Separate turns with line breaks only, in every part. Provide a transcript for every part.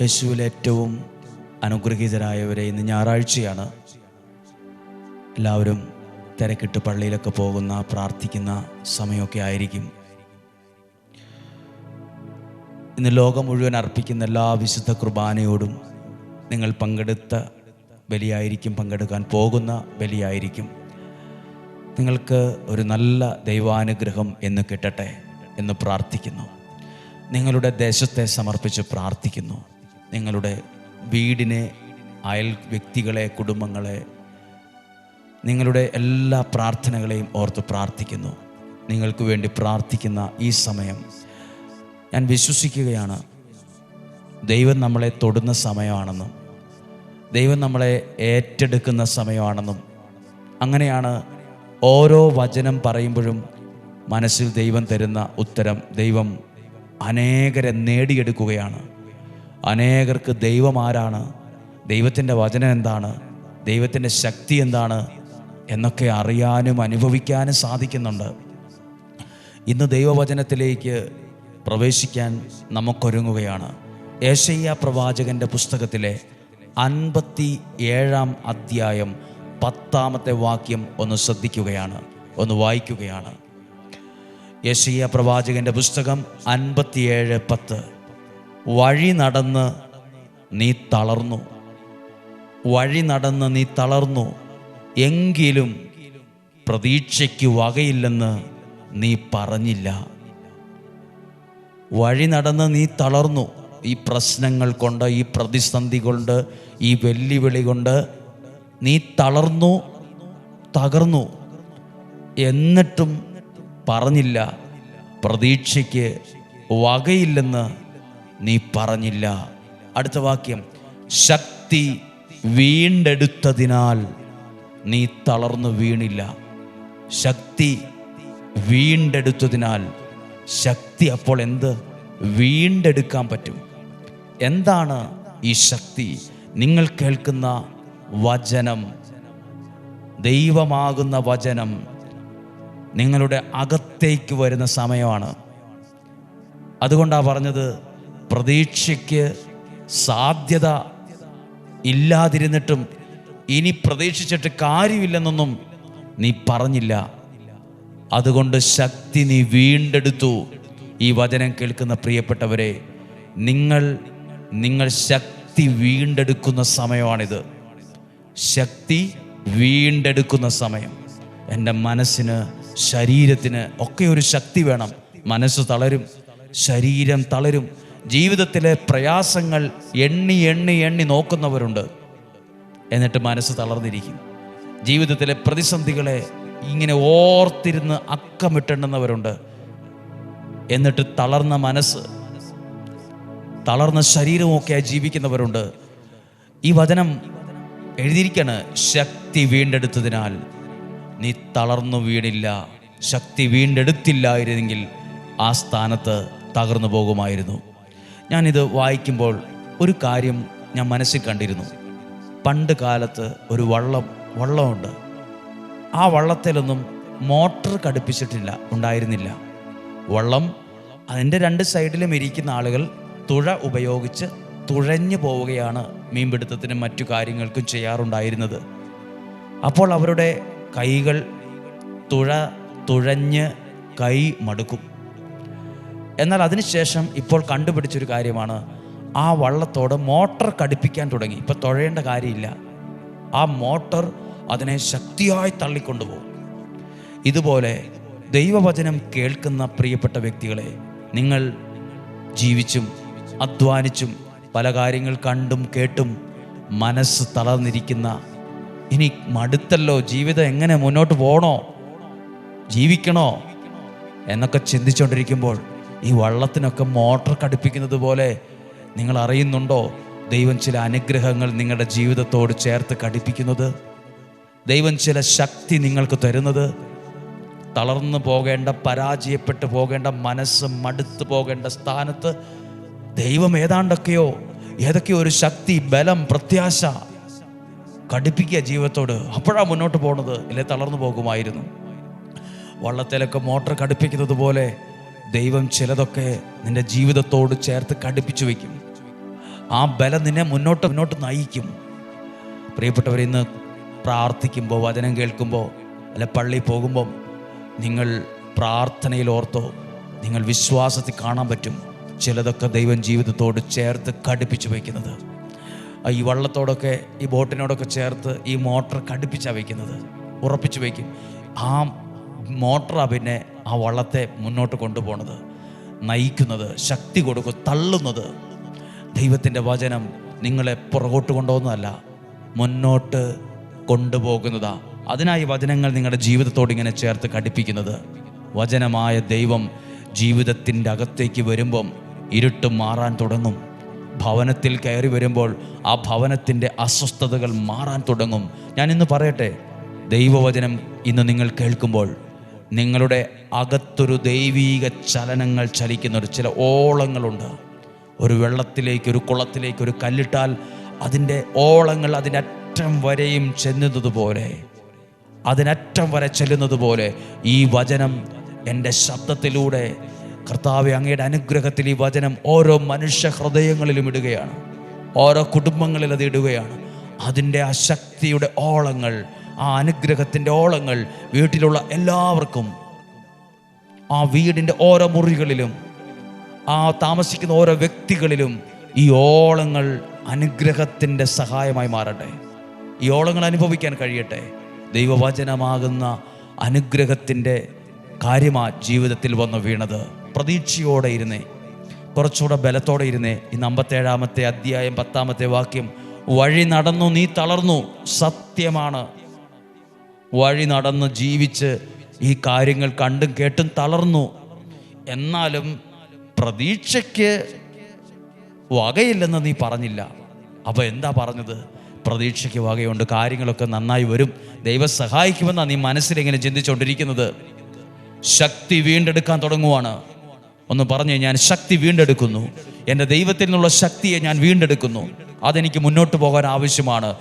യേശുവിൽ ഏറ്റവും അനുഗ്രഹീതരായവരെ ഇന്ന് ഞായറാഴ്ചയാണ്. എല്ലാവരും തിരക്കിട്ട് പള്ളിയിലൊക്കെ പോകുന്ന പ്രാർത്ഥിക്കുന്ന സമയമൊക്കെ ആയിരിക്കും. ഇന്ന് ലോകം മുഴുവൻ അർപ്പിക്കുന്ന എല്ലാ വിശുദ്ധ കുർബാനയോടും നിങ്ങൾ പങ്കെടുത്ത ബലിയായിരിക്കും പങ്കെടുക്കാൻ പോകുന്ന ബലിയായിരിക്കും. നിങ്ങൾക്ക് ഒരു നല്ല ദൈവാനുഗ്രഹം എന്ന് കിട്ടട്ടെ എന്ന് പ്രാർത്ഥിക്കുന്നു. നിങ്ങളുടെ ദേശത്തെ സമർപ്പിച്ച് പ്രാർത്ഥിക്കുന്നു. നിങ്ങളുടെ വീടിനെ അയൽ വ്യക്തികളെ കുടുംബങ്ങളെ നിങ്ങളുടെ എല്ലാ പ്രാർത്ഥനകളെയും ഓർത്ത് പ്രാർത്ഥിക്കുന്നു. നിങ്ങൾക്ക് വേണ്ടി പ്രാർത്ഥിക്കുന്ന ഈ സമയം. ഞാൻ വിശ്വസിക്കുകയാണ് ദൈവം നമ്മളെ തൊടുന്ന സമയമാണെന്നും ദൈവം നമ്മളെ ഏറ്റെടുക്കുന്ന സമയമാണെന്നും. അങ്ങനെയാണ് ഓരോ വചനം പറയുമ്പോഴും മനസ്സിൽ ദൈവം തരുന്ന ഉത്തരം. ദൈവം അനേകരെ നേടിയെടുക്കുകയാണ്. അനേകർക്ക് ദൈവം ആരാണ്? ദൈവത്തിന്റെ വചനം എന്താണ്? ദൈവത്തിന്റെ ശക്തി എന്താണ്? എന്നൊക്കെ അറിയാനും അനുഭവിക്കാനും സാധിക്കുന്നുണ്ട്. ഇന്ന് ദൈവവചനത്തിലേക്ക് പ്രവേശിക്കാൻ നമുക്കൊരുങ്ങുകയാണ്. ഏഷയ്യ പ്രവാചകന്റെ പുസ്തകത്തിലെ അൻപത്തി ഏഴാം അധ്യായം പത്താമത്തെ വാക്യം ഒന്ന് ശ്രദ്ധിക്കുകയാണ് ഒന്ന് വായിക്കുകയാണ്. യശയ്യ പ്രവാചകന്റെ പുസ്തകം അൻപത്തിയേഴ് പത്ത്. വഴി നടന്ന് നീ തളർന്നു. വഴി നടന്ന് നീ തളർന്നു. എങ്കിലും പ്രതീക്ഷയ്ക്ക് വകയില്ലെന്ന് നീ പറഞ്ഞില്ല. വഴി നടന്ന് നീ തളർന്നു. ഈ പ്രശ്നങ്ങൾ കൊണ്ട് ഈ പ്രതിസന്ധി കൊണ്ട് ഈ വെല്ലുവിളി കൊണ്ട് നീ തളർന്നു തകർന്നു. എന്നിട്ടും പറഞ്ഞില്ല. പ്രതീക്ഷയ്ക്ക് വകയില്ലെന്ന് നീ പറഞ്ഞില്ല. അടുത്ത വാക്യം. ശക്തി വീണ്ടെടുത്തതിനാൽ നീ തളർന്നു വീണില്ല. ശക്തി വീണ്ടെടുത്തതിനാൽ ശക്തി അപ്പോൾ എന്ത്? വീണ്ടെടുക്കാൻ പറ്റും. എന്താണ് ഈ ശക്തി? നിങ്ങൾ കേൾക്കുന്ന വചനം. ദൈവമാകുന്ന വചനം. നിങ്ങളുടെ അകത്തേക്ക് വരുന്ന സമയമാണ്. അതുകൊണ്ടാണ് പറഞ്ഞത് പ്രതീക്ഷയ്ക്ക് സാധ്യത ഇല്ലാതിരുന്നിട്ടും ഇനി പ്രതീക്ഷിച്ചിട്ട് കാര്യമില്ലെന്നൊന്നും നീ പറഞ്ഞില്ല. അതുകൊണ്ട് ശക്തി നീ വീണ്ടെടുത്തു. ഈ വചനം കേൾക്കുന്ന പ്രിയപ്പെട്ടവരെ നിങ്ങൾ നിങ്ങൾ ശക്തി വീണ്ടെടുക്കുന്ന സമയമാണിത്. ശക്തി വീണ്ടെടുക്കുന്ന സമയം. എന്റെ മനസ്സിന് ശരീരത്തിന് ഒക്കെ ഒരു ശക്തി വേണം. മനസ്സ് തളരും ശരീരം തളരും. ജീവിതത്തിലെ പ്രയാസങ്ങൾ എണ്ണി എണ്ണി എണ്ണി നോക്കുന്നവരുണ്ട്. എന്നിട്ട് മനസ്സ് തളർന്നിരിക്കും ജീവിതത്തിലെ പ്രതിസന്ധികളെ ഇങ്ങനെ ഓർത്തിരുന്ന് അക്കമിട്ടെണ്ണുന്നവരുണ്ട് എന്നിട്ട് തളർന്ന മനസ്സ് തളർന്ന ശരീരമൊക്കെയായി ജീവിക്കുന്നവരുണ്ട്. ഈ വചനം എഴുതിയിരിക്കാണ് ശക്തി വീണ്ടെടുത്തതിനാൽ നീ തളർന്നു വീണില്ല. ശക്തി വീണ്ടെടുത്തില്ലായിരുന്നെങ്കിൽ ആ സ്ഥാനത്ത് തകർന്നു പോകുമായിരുന്നു. ഞാനിത് വായിക്കുമ്പോൾ ഒരു കാര്യം ഞാൻ മനസ്സിൽ കണ്ടിരുന്നു. പണ്ട് കാലത്ത് ഒരു വള്ളം വള്ളമുണ്ട്. ആ വള്ളത്തിലൊന്നും മോട്ടർ ഘടിപ്പിച്ചിട്ടില്ല ഉണ്ടായിരുന്നില്ല. വള്ളം അതിന്റെ രണ്ട് സൈഡിലും ഇരിക്കുന്ന ആളുകൾ തുഴ ഉപയോഗിച്ച് തുഴഞ്ഞു പോവുകയാണ് മീൻപിടുത്തത്തിനും മറ്റു കാര്യങ്ങൾക്കും ചെയ്യാറുണ്ടായിരുന്നത്. അപ്പോൾ അവരുടെ കൈകൾ തുഴ തുഴഞ്ഞ് കൈ മടുക്കും. എന്നാൽ അതിനുശേഷം ഇപ്പോൾ കണ്ടുപിടിച്ചൊരു കാര്യമാണ്. ആ വള്ളത്തോട് മോട്ടർ കടുപ്പിക്കാൻ തുടങ്ങി. ഇപ്പം തുഴയേണ്ട കാര്യമില്ല. ആ മോട്ടർ അതിനെ ശക്തിയായി തള്ളിക്കൊണ്ടുപോകും. ഇതുപോലെ ദൈവവചനം കേൾക്കുന്ന പ്രിയപ്പെട്ട വ്യക്തികളെ നിങ്ങൾ ജീവിച്ചും അധ്വാനിച്ചും പല കാര്യങ്ങൾ കണ്ടും കേട്ടും മനസ്സ് തളർന്നിരിക്കുന്ന ഇനി മടുത്തല്ലോ ജീവിതം എങ്ങനെ മുന്നോട്ട് പോകണോ ജീവിക്കണോ എന്നൊക്കെ ചിന്തിച്ചുകൊണ്ടിരിക്കുമ്പോൾ ഈ വള്ളത്തിനൊക്കെ മോട്ടർ ഘടിപ്പിക്കുന്നത് പോലെ നിങ്ങൾ അറിയുന്നുണ്ടോ? ദൈവം ചില അനുഗ്രഹങ്ങൾ നിങ്ങളുടെ ജീവിതത്തോട് ചേർത്ത് ഘടിപ്പിക്കുന്നത്? ദൈവം ചില ശക്തി നിങ്ങൾക്ക് തരുന്നത്? തളർന്നു പോകേണ്ട പരാജയപ്പെട്ടു പോകേണ്ട മനസ്സ് മടുത്തു പോകേണ്ട സ്ഥാനത്ത് ദൈവം ഏതാണ്ടൊക്കെയോ ഏതൊക്കെയോ ഒരു ശക്തി ബലം പ്രത്യാശ ഘടിപ്പിക്കുക ജീവിതത്തോട് അപ്പോഴാണ് മുന്നോട്ട് പോകുന്നത് ഇല്ലേ തളർന്നു പോകുമായിരുന്നു. വള്ളത്തിലൊക്കെ മോട്ടർ ഘടിപ്പിക്കുന്നത് പോലെ ദൈവം ചിലതൊക്കെ നിന്റെ ജീവിതത്തോട് ചേർത്ത് കടുപ്പിച്ചു വയ്ക്കും. ആ ബലം നിന്നെ മുന്നോട്ട് മുന്നോട്ട് നയിക്കും. പ്രിയപ്പെട്ടവർ ഇന്ന് പ്രാർത്ഥിക്കുമ്പോൾ വചനം കേൾക്കുമ്പോൾ അല്ല പള്ളി പോകുമ്പോൾ നിങ്ങൾ പ്രാർത്ഥനയിൽ ഓർത്തോ നിങ്ങൾ വിശ്വാസത്തിൽ കാണാൻ പറ്റും ചിലതൊക്കെ ദൈവം ജീവിതത്തോട് ചേർത്ത് കടുപ്പിച്ച് വയ്ക്കുന്നത്. ഈ വള്ളത്തോടൊക്കെ ഈ ബോട്ടിനോടൊക്കെ ചേർത്ത് ഈ മോട്ടർ കടുപ്പിച്ചാണ് വയ്ക്കുന്നത്. ഉറപ്പിച്ച് വയ്ക്കും. ആ മോട്ടറാണ് പിന്നെ ആ വള്ളത്തെ മുന്നോട്ട് കൊണ്ടുപോകുന്നത് നയിക്കുന്നത് ശക്തി കൊടുക്കും തള്ളുന്നത്. ദൈവത്തിന്റെ വചനം നിങ്ങളെ പുറകോട്ട് കൊണ്ടുപോകുന്നതല്ല മുന്നോട്ട് കൊണ്ടുപോകുന്നതാ. അതിനായി വചനങ്ങൾ നിങ്ങളുടെ ജീവിതത്തോട് ഇങ്ങനെ ചേർത്ത് ഘടിപ്പിക്കുന്നത്. വചനമായ ദൈവം ജീവിതത്തിന്റെ അകത്തേക്ക് വരുമ്പം ഇരുട്ട് മാറാൻ തുടങ്ങും. ഭവനത്തിൽ കയറി വരുമ്പോൾ ആ ഭവനത്തിന്റെ അസ്വസ്ഥതകൾ മാറാൻ തുടങ്ങും. ഞാൻ പറയട്ടെ ദൈവവചനം ഇന്ന് നിങ്ങൾ കേൾക്കുമ്പോൾ നിങ്ങളുടെ അകത്തൊരു ദൈവീക ചലനങ്ങൾ ചലിക്കുന്ന ഒരു ചില ഓളങ്ങളുണ്ട്. ഒരു വെള്ളത്തിലേക്ക് ഒരു കുളത്തിലേക്ക് ഒരു കല്ലിട്ടാൽ അതിന്റെ ഓളങ്ങൾ അതിന്റെ അറ്റം വരെയും ചെല്ലുന്നത് പോലെ അതിനറ്റം വരെ ചെല്ലുന്നത് പോലെ ഈ വചനം എന്റെ ശബ്ദത്തിലൂടെ കർത്താവ് അങ്ങയുടെ അനുഗ്രഹത്തിൽ ഈ വചനം ഓരോ മനുഷ്യ ഹൃദയങ്ങളിലും ഇടുകയാണ്. ഓരോ കുടുംബങ്ങളിൽ അത് ഇടുകയാണ്. അതിന്റെ ആ ശക്തിയുടെ ഓളങ്ങൾ ആ അനുഗ്രഹത്തിന്റെ ഓളങ്ങൾ വീട്ടിലുള്ള എല്ലാവർക്കും ആ വീടിന്റെ ഓരോ മുറികളിലും ആ താമസിക്കുന്ന ഓരോ വ്യക്തികളിലും ഈ ഓളങ്ങൾ അനുഗ്രഹത്തിന്റെ സഹായമായി മാറട്ടെ. ഈ ഓളങ്ങൾ അനുഭവിക്കാൻ കഴിയട്ടെ. ദൈവവചനമാകുന്ന അനുഗ്രഹത്തിന്റെ കാര്യമാ ജീവിതത്തിൽ വന്ന് വീണത്. പ്രതീക്ഷയോടെ ഇരുന്നേ. കുറച്ചുകൂടെ ബലത്തോടെ ഇരുന്നേ. ഇന്ന് അമ്പത്തേഴാമത്തെ അധ്യായം പത്താമത്തെ വാക്യം. വഴി നടന്നു നീ തളർന്നു. സത്യമാണ്. വഴി നടന്ന് ജീവിച്ച് ഈ കാര്യങ്ങൾ കണ്ടും കേട്ടും തളർന്നു. എന്നാലും പ്രതീക്ഷയ്ക്ക് വകയില്ലെന്ന് നീ പറഞ്ഞില്ല. അപ്പോൾ എന്താ പറഞ്ഞത്? പ്രതീക്ഷയ്ക്ക് വകയുണ്ട്. കാര്യങ്ങളൊക്കെ നന്നായി വരും. ദൈവം സഹായിക്കുമെന്നാണ് നീ മനസ്സിലിങ്ങനെ ചിന്തിച്ചുകൊണ്ടിരിക്കുന്നത് ശക്തി വീണ്ടെടുക്കാൻ തുടങ്ങുവാണ്. ഒന്ന് പറഞ്ഞു ഞാൻ ശക്തി വീണ്ടെടുക്കുന്നു. എന്റെ ദൈവത്തിൽ നിന്നുള്ള ശക്തിയെ ഞാൻ വീണ്ടെടുക്കുന്നു. അതെനിക്ക് മുന്നോട്ട് പോകാൻ ആവശ്യമാണ്.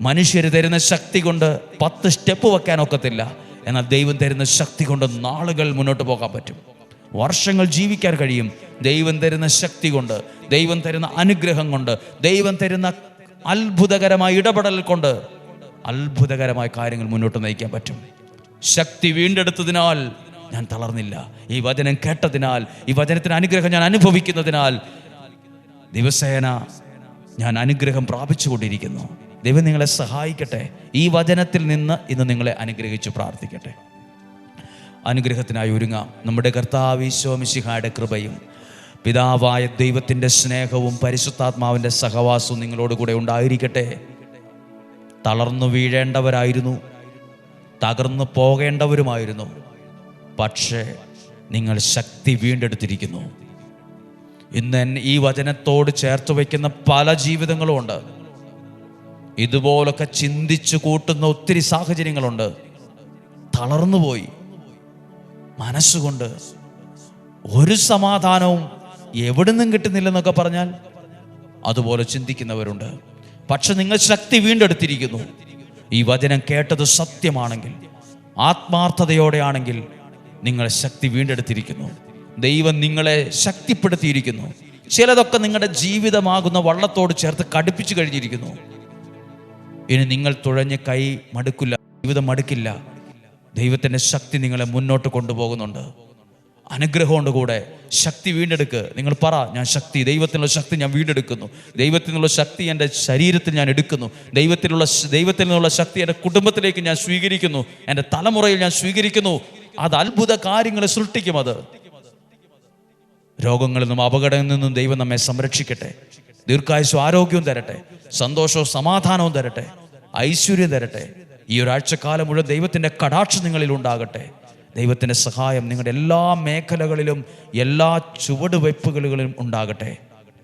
മനുഷ്യർ തരുന്ന ശക്തി കൊണ്ട് പത്ത് സ്റ്റെപ്പ് വെക്കാൻ ഒക്കത്തില്ല. എന്നാൽ ദൈവം തരുന്ന ശക്തി കൊണ്ട് നാളുകൾ മുന്നോട്ട് പോകാൻ പറ്റും. വർഷങ്ങൾ ജീവിക്കാൻ കഴിയും. ദൈവം തരുന്ന ശക്തി കൊണ്ട് ദൈവം തരുന്ന അനുഗ്രഹം കൊണ്ട് ദൈവം തരുന്ന അത്ഭുതകരമായ ഇടപെടൽ കൊണ്ട് അത്ഭുതകരമായ കാര്യങ്ങൾ മുന്നോട്ട് നയിക്കാൻ പറ്റും. ശക്തി വീണ്ടെടുത്തതിനാൽ ഞാൻ തളർന്നില്ല. ഈ വചനം കേട്ടതിനാൽ ഈ വചനത്തിന് അനുഗ്രഹം ഞാൻ അനുഭവിക്കുന്നതിനാൽ ദിവസേന ഞാൻ അനുഗ്രഹം പ്രാപിച്ചുകൊണ്ടിരിക്കുന്നു. ദൈവം നിങ്ങളെ സഹായിക്കട്ടെ. ഈ വചനത്തിൽ നിന്ന് ഇന്ന് നിങ്ങളെ അനുഗ്രഹിച്ചു പ്രാർത്ഥിക്കട്ടെ. അനുഗ്രഹത്തിനായി ഒരുങ്ങാം. നമ്മുടെ കർത്താവിശ്വമിശിഹായുടെ കൃപയും പിതാവായ ദൈവത്തിന്റെ സ്നേഹവും പരിശുദ്ധാത്മാവിന്റെ സഹവാസവും നിങ്ങളോടുകൂടെ ഉണ്ടായിരിക്കട്ടെ. തളർന്നു വീഴേണ്ടവരായിരുന്നു തകർന്നു പോകേണ്ടവരുമായിരുന്നു. പക്ഷേ നിങ്ങൾ ശക്തി വീണ്ടെടുത്തിരിക്കുന്നു. ഇന്ന് ഈ വചനത്തോട് ചേർത്ത് വയ്ക്കുന്ന പല ജീവിതങ്ങളും ഉണ്ട്. ഇതുപോലൊക്കെ ചിന്തിച്ചു കൂട്ടുന്ന ഒത്തിരി സാഹചര്യങ്ങളുണ്ട്. തളർന്നുപോയി. മനസ്സുകൊണ്ട് ഒരു സമാധാനവും നിന്നും കിട്ടുന്നില്ലെന്നൊക്കെ പറഞ്ഞാൽ അതുപോലെ ചിന്തിക്കുന്നവരുണ്ട്. പക്ഷെ നിങ്ങൾ ശക്തി വീണ്ടെടുത്തിരിക്കുന്നു. ഈ വചനം കേട്ടത് സത്യമാണെങ്കിൽ ആത്മാർത്ഥതയോടെയാണെങ്കിൽ നിങ്ങൾ ശക്തി വീണ്ടെടുത്തിരിക്കുന്നു. ദൈവം നിങ്ങളെ ശക്തിപ്പെടുത്തിയിരിക്കുന്നു. ചിലതൊക്കെ നിങ്ങളുടെ ജീവിതമാകുന്ന വള്ളത്തോട് ചേർത്ത് കടുപ്പിച്ചു കഴിഞ്ഞിരിക്കുന്നു. ഇനി നിങ്ങൾ തുഴഞ്ഞ് കൈ മടുക്കില്ല ജീവിതം മടുക്കില്ല. ദൈവത്തിന്റെ ശക്തി നിങ്ങളെ മുന്നോട്ട് കൊണ്ടുപോകുന്നുണ്ട്. അനുഗ്രഹമുണ്ട് കൂടെ. ശക്തി വീണ്ടെടുക്ക്. നിങ്ങൾ പറ ഞാൻ ശക്തി ദൈവത്തിനുള്ള ശക്തി ഞാൻ വീണ്ടെടുക്കുന്നു. ദൈവത്തിനുള്ള ശക്തി എന്റെ ശരീരത്തിൽ ഞാൻ എടുക്കുന്നു. ദൈവത്തിലുള്ള ദൈവത്തിൽ നിന്നുള്ള ശക്തി എന്റെ കുടുംബത്തിലേക്ക് ഞാൻ സ്വീകരിക്കുന്നു. എന്റെ തലമുറയിൽ ഞാൻ സ്വീകരിക്കുന്നു. അത് അത്ഭുത കാര്യങ്ങളെ സൃഷ്ടിക്കും അത്. രോഗങ്ങളിൽ നിന്നും അപകടങ്ങളിൽ നിന്നും ദൈവം നമ്മെ സംരക്ഷിക്കട്ടെ. ദീർഘായുസ്സും ആരോഗ്യവും തരട്ടെ സന്തോഷവും സമാധാനവും തരട്ടെ ഐശ്വര്യം തരട്ടെ. ഈ ഒരാഴ്ചക്കാലം മുഴുവൻ ദൈവത്തിന്റെ കടാക്ഷം നിങ്ങളിൽ ഉണ്ടാകട്ടെ. ദൈവത്തിന്റെ സഹായം നിങ്ങളുടെ എല്ലാ മേഖലകളിലും എല്ലാ ചുവടുവയ്പ്പുകളിലും ഉണ്ടാകട്ടെ.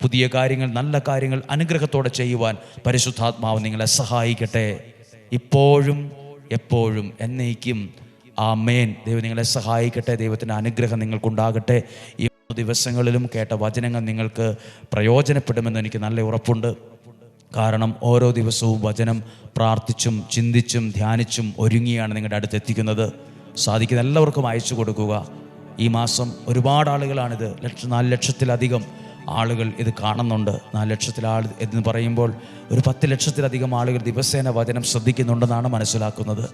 പുതിയ കാര്യങ്ങൾ നല്ല കാര്യങ്ങൾ അനുഗ്രഹത്തോടെ ചെയ്യുവാൻ പരിശുദ്ധാത്മാവ് നിങ്ങളെ സഹായിക്കട്ടെ. ഇപ്പോഴും എപ്പോഴും എന്നേക്കും. ആ മേൻ ദൈവം നിങ്ങളെ സഹായിക്കട്ടെ. ദൈവത്തിന്റെ അനുഗ്രഹം നിങ്ങൾക്കുണ്ടാകട്ടെ. ദിവസങ്ങളിലും കേട്ട വചനങ്ങൾ നിങ്ങൾക്ക് പ്രയോജനപ്പെടുമെന്ന് എനിക്ക് നല്ല ഉറപ്പുണ്ട്. കാരണം ഓരോ ദിവസവും വചനം പ്രാർത്ഥിച്ചും ചിന്തിച്ചും ധ്യാനിച്ചും ഒരുങ്ങിയാണ് നിങ്ങളുടെ അടുത്ത് എത്തിക്കുന്നത്. സാധിക്കുന്ന എല്ലാവർക്കും അയച്ചു കൊടുക്കുക. ഈ മാസം ഒരുപാട് ആളുകളാണിത്. ലക്ഷ നാല് ലക്ഷത്തിലധികം ആളുകൾ ഇത് കാണുന്നുണ്ട്. നാല് ലക്ഷത്തിൽ ആൾ എന്ന് പറയുമ്പോൾ ഒരു പത്ത് ലക്ഷത്തിലധികം ആളുകൾ ദിവസേന വചനം ശ്രദ്ധിക്കുന്നുണ്ടെന്നാണ് മനസ്സിലാക്കുന്നത്.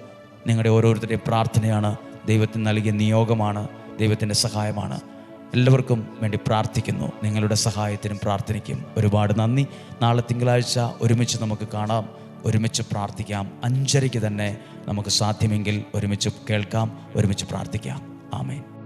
നിങ്ങളുടെ ഓരോരുത്തരുടെയും പ്രാർത്ഥനയാണ് ദൈവത്തിന് നൽകിയ നിയോഗമാണ് ദൈവത്തിന്റെ സഹായമാണ്. എല്ലാവർക്കും വേണ്ടി പ്രാർത്ഥിക്കുന്നു. നിങ്ങളുടെ സഹായത്തിനും പ്രാർത്ഥനയ്ക്കും ഒരുപാട് നന്ദി. നാളെ തിങ്കളാഴ്ച ഒരുമിച്ച് നമുക്ക് കാണാം. ഒരുമിച്ച് പ്രാർത്ഥിക്കാം. അഞ്ചരയ്ക്ക് തന്നെ നമുക്ക് സാധ്യമെങ്കിൽ ഒരുമിച്ച് കേൾക്കാം. ഒരുമിച്ച് പ്രാർത്ഥിക്കാം. ആമേൻ.